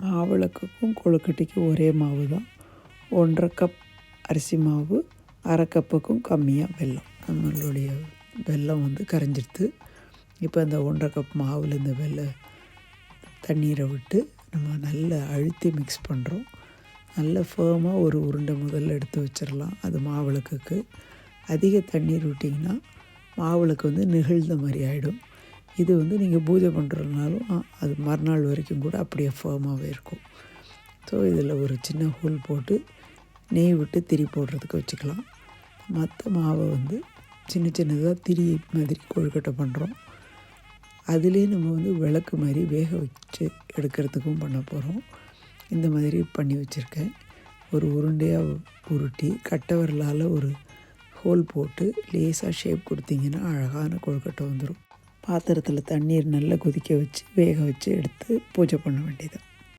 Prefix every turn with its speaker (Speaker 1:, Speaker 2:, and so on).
Speaker 1: மாவிளக்குக்கும் கொழுக்கட்டைக்கும் ஒரே மாவு தான் ஒன்றரை கப் அரிசி மாவு அரை கப்புக்கும் கம்மியாக வெல்லம். நம்மளுடைய வெல்லம் வந்து கரைஞ்சிடுது இப்போ இந்த ஒன்றரை கப் மாவில் இந்த வெள்ளை தண்ணீரை விட்டு நம்ம நல்லா அழுத்தி மிக்ஸ் பண்ணுறோம் நல்ல ஃபேமாக ஒரு உருண்டை முதல்ல எடுத்து வச்சிடலாம் அது மாவிளக்குக்கு. அதிக தண்ணீர் விட்டிங்கன்னா மாவிளக்கு வந்து நெகிழ்ந்த மாதிரி ஆகிடும் இது வந்து நீங்கள் பூஜை பண்ணுறதுனாலும் அது மறுநாள் வரைக்கும் கூட அப்படியே ஃபேமாகவே இருக்கும். ஸோ இதில் ஒரு சின்ன ஹோல் போட்டு நெய் விட்டு திரி போடுறதுக்கு வச்சுக்கலாம். மற்ற மாவை வந்து சின்ன சின்னதாக திரி மாதிரி கொழுக்கட்டை பண்ணுறோம் அதுலேயே நம்ம வந்து விளக்கு மாதிரி வேக வச்சு எடுக்கிறதுக்கும் பண்ண போகிறோம் இந்த மாதிரி பண்ணி வச்சுருக்கேன். ஒரு உருண்டையாக உருட்டி கட்டவரலால் ஒரு ஹோல் போட்டு லேசாக ஷேப் கொடுத்தீங்கன்னா அழகான கொழுக்கட்டை வந்துடும் பாத்திரத்தில் தண்ணீர் நல்லா கொதிக்க வச்சு வேக வச்சு எடுத்து பூஜை பண்ண வேண்டியது